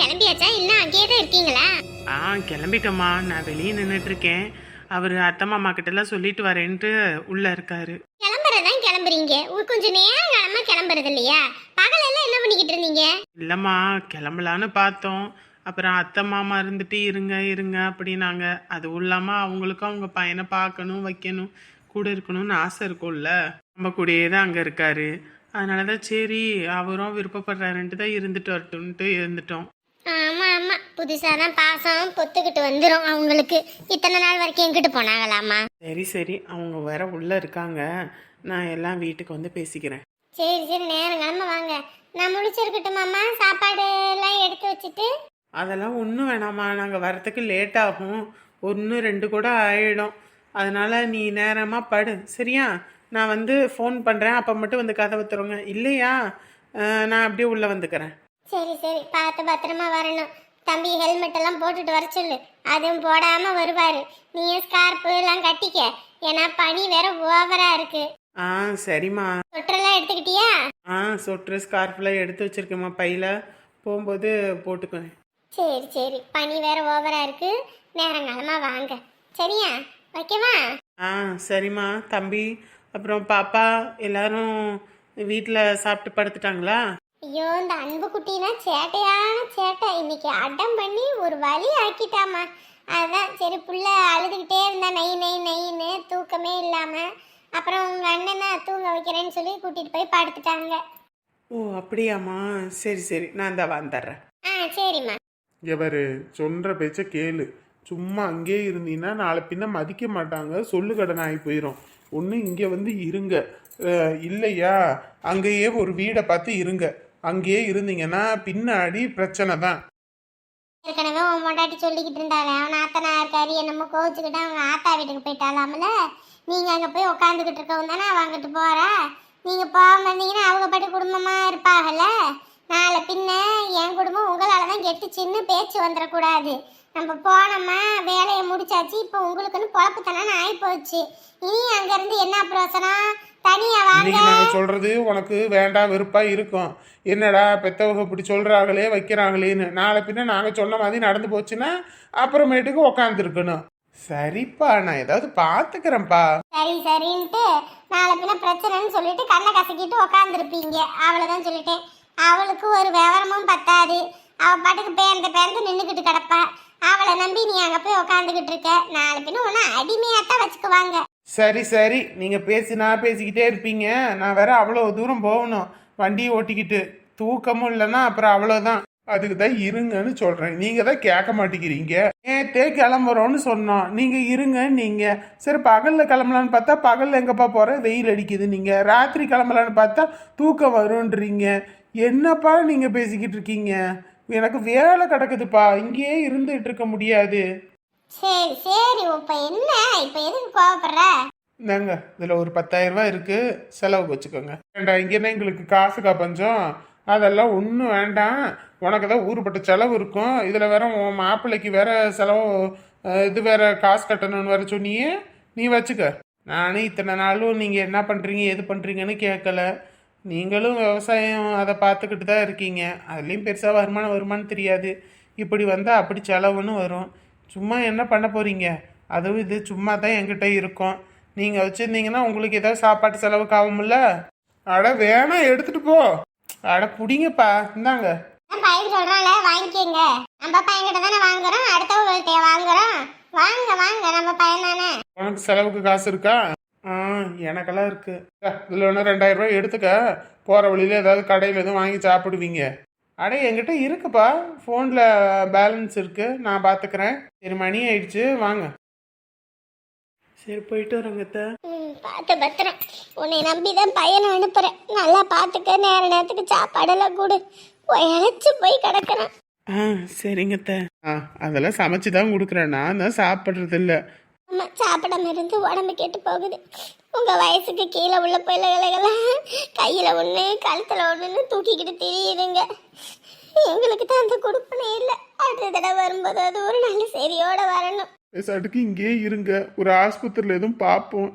கிளம்பியாச்சா? இல்ல அங்கேயே தான் இருக்கீங்களா? ஆ கிளம்பிட்டோம்மா. நான் வெளியே நின்றுட்டு இருக்கேன் அவர் அத்தை மாமா கிட்டலாம் சொல்லிட்டு வரேன்ட்டு உள்ள இருக்காரு. கிளம்புறதான் கிளம்புறீங்க? கொஞ்சம் நேரம் கிளம்ப கிளம்புறது இல்லையா பகலெல்லாம் என்ன பண்ணிக்கிட்டு இருந்தீங்க? இல்லைம்மா கிளம்பலான்னு பார்த்தோம். அப்புறம் அத்தை மாமா இருந்துட்டு இருங்க இருங்க அப்படின்னாங்க. அது இல்லாமல் அவங்களுக்கும் அவங்க பையனை பார்க்கணும் வைக்கணும் கூட இருக்கணும்னு ஆசை இருக்கும்ல. நம்ம கூடயே தான் அங்கே இருக்காரு. அதனால தான் சரி அவரும் விருப்பப்படுறாருன்ட்டு தான் இருந்துட்டு வரட்டும்ன்ட்டு இருந்துட்டோம். ஆமா ஆமா. புதுசா தான் பாசம் பொத்துக்கிட்டு வந்துரும் அவங்களுக்கு. இத்தனை நாள் வரைக்கும் எங்கிட்டு போனாங்களாமா சரி சரி. அவங்க வேற உள்ளே இருக்காங்க. நான் எல்லாம் வீட்டுக்கு வந்து பேசிக்கிறேன். சரி சரி. நேரம் கிளம்ப வாங்க. நான் முடிச்சிருக்கட்டுமாம்மா? சாப்பாடு எல்லாம் எடுத்து வச்சுட்டு? அதெல்லாம் ஒன்றும் வேணாம்மா. நாங்கள் வரத்துக்கு லேட் ஆகும். ஒன்று ரெண்டு கூட ஆயிடும். அதனால நீ நேரமாக படு. சரியா? நான் வந்து ஃபோன் பண்ணுறேன் அப்போ மட்டும் வந்து கதவை தருங்க இல்லையா? நான் அப்படியே உள்ளே வந்துக்கிறேன். சரி சரி. பார்த்து பத்திரமா வரணும். தம்பி ஹெல்மெட் எல்லாம் போட்டுட்டு வர சொல்லு. அதுவும் போடாம வருவாரு. நீயும் ஸ்கார்ப்பு எல்லாம் கட்டிக்க? ஏன்னா பனி வேற ஓவரா இருக்கு. ஆ சரிம்மா. சொட்டரெல்லாம் எடுத்துக்கிட்டியா? ஆ சொட்ரு ஸ்கார்ஃப்லாம் எடுத்து வச்சிருக்கேம்மா. பையில் போகும்போது போட்டுக்குவேன் சரி சரி. பனி வேற ஓவரா இருக்கு. நேரங்காலமா வாங்க. சரியா? வைக்கவா ஆ சரிம்மா. தம்பி அப்புறம் பாப்பா எல்லாரும் வீட்டில் சாப்பிட்டு படுத்துட்டாங்களா? ஐயோ இந்த அன்பு குட்டினா சேட்டையான சேட்டை. இன்னைக்கு அடம் பண்ணி ஒரு வழி ஆக்கிட்டாமா அதான் சரி புள்ள அழுதுகிட்டே இருந்தா நை நை நைன்னு தூக்கமே இல்லாம. அப்புறம் உங்க அண்ணனை தூங்க வைக்கிறேன்னு சொல்லி கூட்டிட்டு போய் படுத்துட்டாங்க. ஓ அப்படியாம்மா. சரி சரி நான் இந்த வந்துடுறேன். ஆ சரிம்மா. எவரு? சொல்ற பேச்ச கேளு. சும்மா அங்கேயே இருந்தீங்கன்னா நாளை பின்ன மதிக்க மாட்டாங்க. சொல்லு கடன் ஆகி போயிடும் ஒன்று இங்கே வந்து இருங்க. அஹ், இல்லையா? அங்கேயே ஒரு வீடை பார்த்து இருங்க. அங்கேயே இருந்தீங்கன்னா பின்னாடி பிரச்சனை தான். ஏற்கனவே உன் மொண்டாட்டி சொல்லிக்கிட்டு இருந்தாங்க அவன் ஆத்தனா இருக்காரு என்னமோ கோவிச்சுக்கிட்டு அவங்க ஆத்தா வீட்டுக்கு போயிட்டாலாம்ல நீங்கள் அங்கே போய் உட்காந்துக்கிட்டு இருக்கவங்க தானே வாங்கிட்டு அங்கிட்டு நீங்கள் போக போகாம இருந்தீங்கன்னா அவங்க பாட்டு குடும்பமாக இருப்பாங்கல்ல நாளை பின்ன என் குடும்பம் உங்களால் தான் கெட்டுச்சின்னு பேச்சு வந்துடக்கூடாது. நம்ம போனோமா வேலையை முடிச்சாச்சு இப்போ உங்களுக்குன்னு பொழப்பு தானே ஆகி போச்சு இனி அங்கேருந்து என்ன பிரச்சனை இன்னைக்கு நாங்கள் சொல்றது உனக்கு வேண்டாம் வெறுப்பா இருக்கும். என்னடா பெத்தவங்க இப்படி சொல்றாங்களே வைக்கிறாங்களேன்னு. நாளை பின்ன நாங்கள் சொன்ன மாதிரி நடந்து போச்சுன்னா அப்புறமேட்டுக்கு உக்காந்துருக்கணும். சரிப்பா நான் ஏதாவது பார்த்துக்கிறேன்ப்பா சரி சரின்ட்டு நாளை பின்ன பிரச்சனைன்னு சொல்லிட்டு கண்ணை கசக்கிட்டு உக்காந்துருப்பீங்க. அவ்வளோதான் சொல்லிட்டேன். அவளுக்கு ஒரு விவரமும் பத்தாது. அவ பாட்டுக்கு பேர்ந்து பேர்ந்து நின்றுக்கிட்டு கிடப்பா. அவளை நம்பி நீ அங்கே போய் உக்காந்துக்கிட்டு இருக்க. நாளை பின்ன ஒன்று அடிமையாத்தான் வச்சுக்குவாங்க. சரி சரி. நீங்கள் பேசினா பேசிக்கிட்டே இருப்பீங்க. நான் வேற அவ்வளோ தூரம் போகணும். வண்டியை ஓட்டிக்கிட்டு. தூக்கமும் இல்லைன்னா அப்புறம் அவ்வளோதான். அதுக்கு தான் இருங்கன்னு சொல்கிறேன் நீங்கள் தான் கேட்க மாட்டேங்கிறீங்க. நேற்றே கிளம்புறோன்னு சொன்னோம். நீங்கள் இருங்க நீங்கள் சரி பகலில் கிளம்பலான்னு பார்த்தா பகலில் எங்கேப்பா போகிற வெயில் அடிக்குது நீங்கள் ராத்திரி கிளம்பலான்னு பார்த்தா தூக்கம் வரும்ன்றீங்க. என்னப்பா நீங்கள் பேசிக்கிட்டு இருக்கீங்க? எனக்கு வேலை கிடக்குதுப்பா. இங்கேயே இருந்துகிட்டு இருக்க முடியாது. சரி சரி இப்ப என்ன? இப்ப எதுக்கு கோவப்படுற? இந்தாங்க இதில் ஒரு பத்தாயிரம் ரூபாய் இருக்கு. செலவுக்கு வச்சுக்கோங்க. வேண்டாம் இங்கேனா எங்களுக்கு காசுக்கா பஞ்சம் அதெல்லாம் ஒன்றும் வேண்டாம். உனக்கு தான் ஊருப்பட்ட செலவு இருக்கும். இதில் வேற உன் மாப்பிள்ளைக்கு வேற செலவு அஹ், இது வேற காசு கட்டணும்னு வேற சொன்னியே நீ வச்சுக்க. நானும் இத்தனை நாளும் நீங்கள் என்ன பண்ணுறீங்க எது பண்ணுறீங்கன்னு கேட்கல நீங்களும் விவசாயம் அதை பார்த்துக்கிட்டு தான் இருக்கீங்க. அதுலேயும் பெருசாக வருமானம் வருமானம் தெரியாது. இப்படி வந்தால் அப்படி செலவுன்னு வரும். சும்மா என்ன பண்ண போகிறீங்க அதுவும் இது சும்மா தான் என்கிட்ட இருக்கும். நீங்கள் வச்சுருந்தீங்கன்னா உங்களுக்கு ஏதாவது சாப்பாட்டு செலவுக்கு ஆகும்ல அட வேணாம் எடுத்துகிட்டு போ. அட புடிங்கப்பா இந்தாங்க. பையன் சொல்றான்ல வாங்கிக்கோங்க. நம்ம பையன்கிட்ட தானே வாங்குறோம் அடுத்தவங்கள்ட்ட வாங்குறோம். வாங்க வாங்க நம்ம பையன் தானே. உனக்கு செலவுக்கு காசு இருக்கா? ஆ எனக்கெல்லாம் இருக்கு. இதில் ஒன்று ரெண்டாயிரம் ரூபாய் எடுத்துக்க. போகிற வழியில ஏதாவது கடையில் எதுவும் வாங்கி சாப்பிடுவீங்க. அட என்கிட்ட இருக்குப்பா. ஃபோனில் பேலன்ஸ் இருக்கு. நான் பார்த்துக்கிறேன் சரி மணி ஆயிடுச்சு. வாங்க. சரி போயிட்டு வரோங்க அத்தை. ம், பார்த்து பத்திரம். உன்னை நம்பி தான் பையனை அனுப்புறேன். நல்லா பார்த்துக்க நேர நேரத்துக்கு சாப்பாடெல்லாம் கொடு. இழைச்சி போய் கிடக்குறான். ஆ சரிங்க அத்தை. ஆ அதெல்லாம் சமைச்சு தான் கொடுக்குறேன். நான் தான் சாப்பிட்றது இல்லை ஆமா சாப்பிடாம இருந்து உடம்பு கெட்டு போகுது. உங்கள் வயசுக்கு கீழே உள்ள பிள்ளைகளெல்லாம் கையில் ஒன்று கழுத்தில் ஒன்றுன்னு தூக்கிக்கிட்டு தெரியுதுங்க. எங்களுக்கு தான் அந்த கொடுப்பனே இல்லை. அடுத்த தடவை வரும்போது அது ஒரு நல்ல செய்தியோட வரணும். பேசாட்டுக்கு இங்கேயே இருங்க. ஒரு ஆஸ்பத்திரியில் எதுவும் பார்ப்போம்.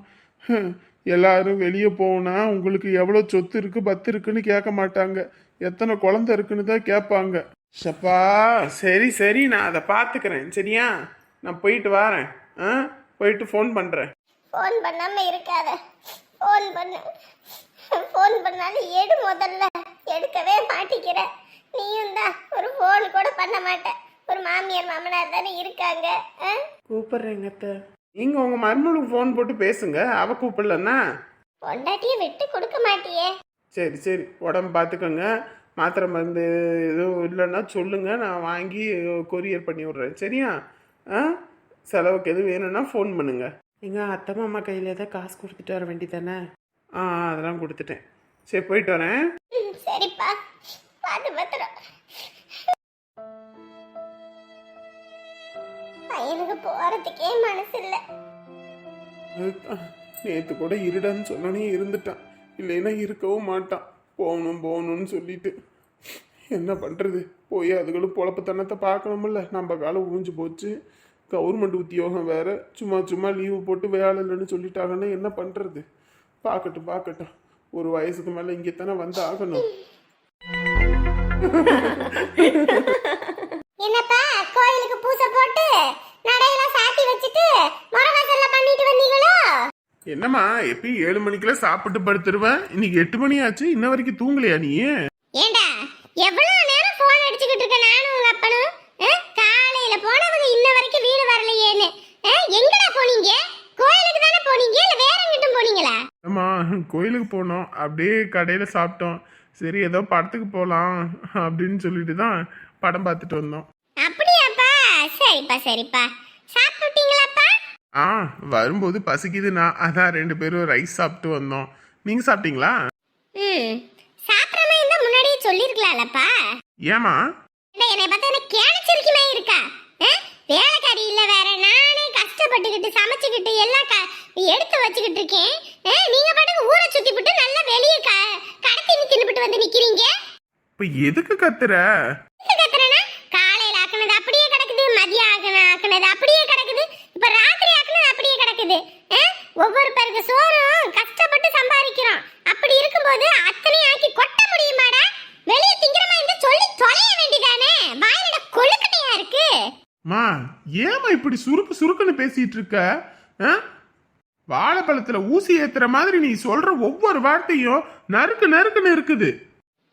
எல்லாரும் வெளியே போனா உங்களுக்கு எவ்வளோ சொத்து இருக்கு பத்து இருக்குன்னு கேட்க மாட்டாங்க. எத்தனை குழந்தை இருக்குன்னு தான் கேட்பாங்க. சப்பா சரி சரி நான் அதை பார்த்துக்கிறேன். சரியா? நான் போயிட்டு வரேன். ஆ? போயிட்டு ஃபோன் பண்ணுறேன் ஃபோன் பண்ணாம இருக்காத. ஃபோன் பண்ணு. ஃபோன் பண்ணாலும் எடு முதல்ல. எடுக்கவே மாட்டிக்கிற. நீயும் தான் ஒரு ஃபோன் கூட பண்ண மாட்டேன் ஒரு மாமியார் மாமனார் தானே இருக்காங்க. ஆ? கூப்பிட்றேங்க அத்தை. நீங்கள் உங்கள் மருமகளுக்கு ஃபோன் போட்டு பேசுங்க. அவ கூப்பிடலன்னா? பொண்டாட்டியை விட்டு கொடுக்க மாட்டியே. சரி சரி. உடம்பு பார்த்துக்கோங்க. மாத்திரை மருந்து எதுவும் இல்லைன்னா சொல்லுங்கள் நான் வாங்கி கொரியர் பண்ணி விட்றேன். சரியா? ஆ? செலவுக்கு எதுவும் வேணும்னா ஃபோன் பண்ணுங்க. எங்கள் அத்தை மாமா கையில் ஏதாவது காசு கொடுத்துட்டு வர வேண்டியதானே ஆ அதெல்லாம் கொடுத்துட்டேன். சரி போயிட்டு வரேன். சரிப்பா. பார்த்து பத்திரம். பையனுக்கு போறதுக்கே மனசு இல்லை. நேற்று கூட இருடன்னு சொன்னோன்னே இருந்துட்டான். இல்லைன்னா இருக்கவும் மாட்டான். போகணும் போகணும்னு சொல்லிட்டு. என்ன பண்ணுறது போய் அதுகளும் பொழப்புத்தனத்தை பார்க்கணுமில்ல நம்ம காலம் உறிஞ்சு போச்சு. கவர்மெண்ட் உத்தியோகம் வேற. சும்மா சும்மா லீவு போட்டு வேலை இல்லைன்னு சொல்லிட்டாங்கன்னா என்ன பண்ணுறது பார்க்கட்டும் பார்க்கட்டும். ஒரு வயசுக்கு மேலே இங்கே தானே வந்து ஆகணும். என்னப்பா கோயிலுக்கு பூசை போட்டு நடையெல்லாம் சாத்தி வச்சுட்டு முறவாசல்ல பண்ணிட்டு வந்தீங்களோ? என்னம்மா எப்பயும் ஏழு மணிக்கெல்லாம் சாப்பிட்டு படுத்துருவேன் இன்னைக்கு எட்டு மணி ஆச்சு இன்ன வரைக்கும் தூங்கலையா நீ? ஏண்டா எவ்வளவு நேரம் போன் அடிச்சுக்கிட்டு இருக்க நானும் உங்க அப்பனும் ஆ? காலையில போனவங்க இன்ன வரைக்கும் வீடு வரலையேன்னு ஆ? எங்கடா போனீங்க கோயிலுக்கு தானே போனீங்க இல்ல வேற எங்கிட்டும் போனீங்களா ஆமா கோயிலுக்கு போனோம். அப்படியே கடையில் சாப்பிட்டோம். சரி ஏதோ படத்துக்கு போகலாம் அப்படின்னு சொல்லிட்டு தான் படம் பார்த்துட்டு வந்தோம். அப்படியாப்பா? சரிப்பா சரிப்பா. சாப்பிட்டீங்களாப்பா ஆ வரும்போது பசிக்குதுண்ணா அதான் ரெண்டு பேரும் ரைஸ் சாப்பிட்டு வந்தோம். நீங்கள் சாப்பிட்டீங்களா? ம் சாப்பிட்ற மாதிரி முன்னாடியே சொல்லிருக்கலாம்லப்பா. ஏமா என்னை பார்த்தா என்ன கேனச்சிருக்குமே இருக்கா? ஆ? வேலைக்காரி இல்ல வேற. நானே கஷ்டப்பட்டுக்கிட்டு சமைச்சுக்கிட்டு எல்லாம் க- எடுத்து வச்சுக்கிட்டு இருக்கேன். ஆ, நீங்க பாட்டுக்கு ஊரை சுத்தி விட்டு நல்லா வெளியே க கடத்தி தின்னுபிட்டு வந்து நிக்கிறீங்க இப்போ எதுக்கு கத்துற? காலையில ஆக்குனது அப்படியே கிடக்குது மதியம் ஆக்குன ஆக்குனது அப்படியே கிடக்குது இப்ப ராத்திரி ஆக்குனது அப்படியே கிடக்குது? ஒவ்வொரு பேருக்கு சோறும் கஷ்டப்பட்டு சம்பாதிக்கிறோம். அப்படி இருக்கும்போது அத்தனையும் ஆக்கி கொட்ட முடியுமாடா? வெளியே திங்கிறமா இருந்து சொல்லி தொலைய வேண்டியதானே? வாயில கொழுக்கட்டையா இருக்கு? மா ஏமா இப்படி சுருக்கு சுருக்குன்னு பேசிட்டு இருக்க? வாழைப்பழத்துல ஊசி ஏத்துற மாதிரி நீ சொல்ற ஒவ்வொரு வார்த்தையும் நறுக்கு நறுக்குன்னு இருக்குது.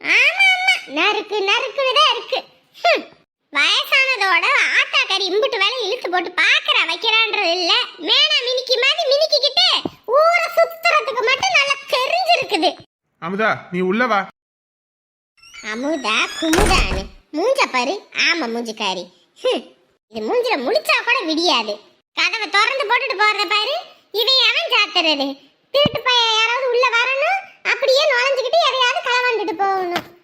ஆமா நறுக்கு நறுக்குன்னு இருக்கு. ஹம். வயசானதோட ஆத்தா கறி இம்புட்டு வேலை இழுத்து போட்டு பாக்குற வைக்கிறான்றது இல்ல. மேனா மினிக்கி மாதிரி மினிக்கிக்கிட்டு ஊரை சுத்துறதுக்கு மட்டும் நல்லா தெரிஞ்சிருக்குது. அமுதா நீ உள்ள வா. அமுதா குமுதான்னு. மூஞ்ச பாரு. ஆமா மூஞ்சிக்காரி. இது மூஞ்சில முழிச்சா கூட விடியாது. கதவை திறந்து போட்டுட்டு போறத பாரு. இவன் அவன் சாத்துறது. திருட்டு பையன் யாராவது உள்ள வரணும்? அப்படியே நுழைஞ்சுக்கிட்டு எதையாவது களவாண்டுட்டு போகணும்.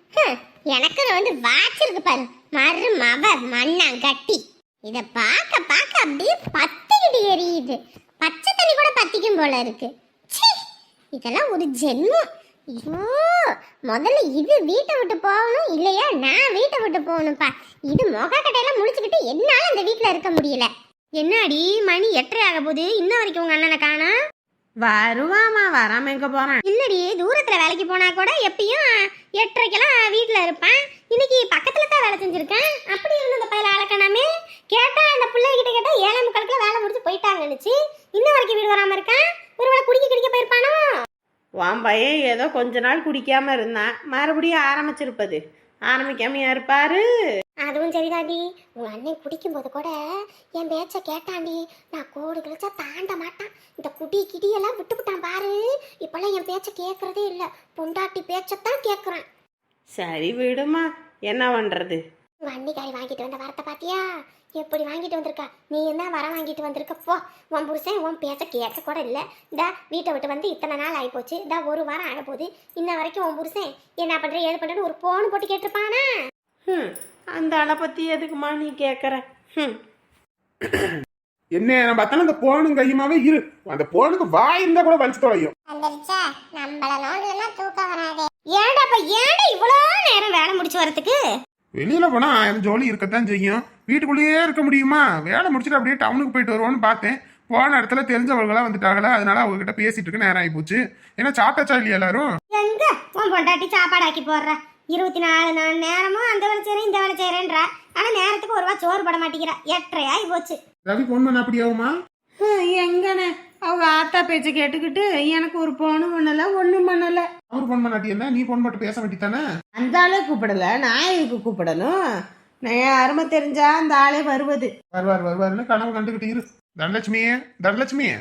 எனக்கு வந்து வாட்ச் இருக்கு பாரு. மறு மவ மண்ணா கட்டி. இத பார்க்க பார்க்க அப்படியே பத்திக்கிட்டு எரியுது. பச்சை தண்ணி கூட பத்திக்கும் போல இருக்கு. இதெல்லாம் ஒரு ஜென்மம். ஐயோ! முதல்ல இது வீட்டை விட்டு போகணும் இல்லையா? நான் வீட்டை விட்டு போகணும்ப்பா. இது முகக்கட்டையெல்லாம் முடிச்சுக்கிட்டு என்னால இந்த வீட்டில் இருக்க முடியல. என்னாடி மணி எட்டரை ஆக போகுது. இன்ன வரைக்கும் உங்க அண்ணனை காணோம். வருவாமா வராம எங்க போறான்? இல்லடி தூரத்துல வேலைக்கு போனா கூட எப்பயும் எட்டரைக்கெல்லாம் வீட்ல இருப்பேன். இன்னைக்கு பக்கத்துல தான் வேலை செஞ்சிருக்கேன். அப்படி இருந்த அந்த பையல அழக்கணாமே கேட்டா அந்த பிள்ளைகிட்ட கேட்டா ஏழை முக்காலுக்குள்ள வேலை முடிச்சு போயிட்டாங்கன்னுச்சு இன்ன வரைக்கும் வீடு வராம இருக்கான்? ஒருவேளை குடிக்க குடிக்க போயிருப்பானோ? உன் பையன் ஏதோ கொஞ்ச நாள் குடிக்காம இருந்தான். மறுபடியும் ஆரம்பிச்சிருப்பது. ஆரம்பிக்காமையா இருப்பாரு? சரிதாண்டி. உங்க அண்ணன் குடிக்கும் போது கூட என் பேச்ச கேட்டாண்டி. நான் கோடு கழிச்சா தாண்ட மாட்டான். இந்த குடி கிடியெல்லாம் விட்டுவிட்டான் பாரு. இப்பெல்லாம் என் பேச்ச கேட்கறதே இல்ல. பொண்டாட்டி பேச்சத்தான் கேட்கறான். சரி விடுமா. என்ன உங்க அன்னிக்காரி வாங்கிட்டு வந்த வரத்தை பாத்தியா? எப்படி வாங்கிட்டு வந்திருக்கா? நீ என்ன வர வாங்கிட்டு வந்திருக்க? போ. உன் புருஷன் உன் பேச்ச கேட்க கூட இல்ல. இந்த வீட்டை விட்டு வந்து இத்தனை நாள் ஆயிப்போச்சு. இந்த ஒரு வாரம் ஆக போகுது இன்ன வரைக்கும் உன் புருஷன் என்ன பண்ற ஏது பண்றேன்னு ஒரு போன் போட்டு கேட்டிருப்பானா? ஹம், அந்த ஆளை பத்தி எதுக்குமா நீ கேக்குற? ஹம். என்ன நம்ம பார்த்தாலும் அந்த போனும் கையுமாவே இரு. அந்த போனுக்கு வாய் இருந்தா கூட வலிச்சு தொலையும். ஏன்டா அப்ப ஏன்டா இவ்வளோ நேரம் வேலை முடிச்சு வரதுக்கு? வெளியில போனா ஆயிரம் ஜோலி இருக்கத்தான் செய்யும். வீட்டுக்குள்ளேயே இருக்க முடியுமா? வேலை முடிச்சுட்டு அப்படியே டவுனுக்கு போயிட்டு வருவோன்னு பார்த்தேன். போன இடத்துல தெரிஞ்சவர்களா வந்துட்டாங்களா? அதனால அவங்க கிட்ட பேசிட்டு இருக்க நேரம் ஆகி போச்சு ஏன்னா சாப்பிட்டாச்சா இல்லையா எல்லாரும்? எங்க? உன் பொண்டாட்டி சாப்பாடு ஆக்கி போடுற. இருபத்தி நாலு நாள் நேரமும் அந்த வேலை செய்றேன் இந்த வேலை செய்றேன்ற வரா ஆனா நேரத்துக்கு ஒரு ரூபா சோறு பட மாட்டேங்கிறா. எட்டரை ஆகி போச்சு. ரவி ஃபோன் பண்ண அப்படி ஆகுமா? எங்கண்ணே? அவங்க ஆத்தா பேச்சை கேட்டுக்கிட்டு எனக்கு ஒரு போனும் பண்ணல ஒன்றும் பண்ணல. அவர் ஃபோன் பண்ணாட்டி என்ன? நீ ஃபோன் மட்டும் பேச வேண்டித்தானே அந்த ஆளே கூப்பிடல நான் எதுக்கு கூப்பிடணும்? நான் அருமை தெரிஞ்சா அந்த ஆளே வருவது. வருவார் வருவாருன்னு கனவு கண்டுகிட்டு இரு. தனலட்சுமியே தனலட்சுமியே.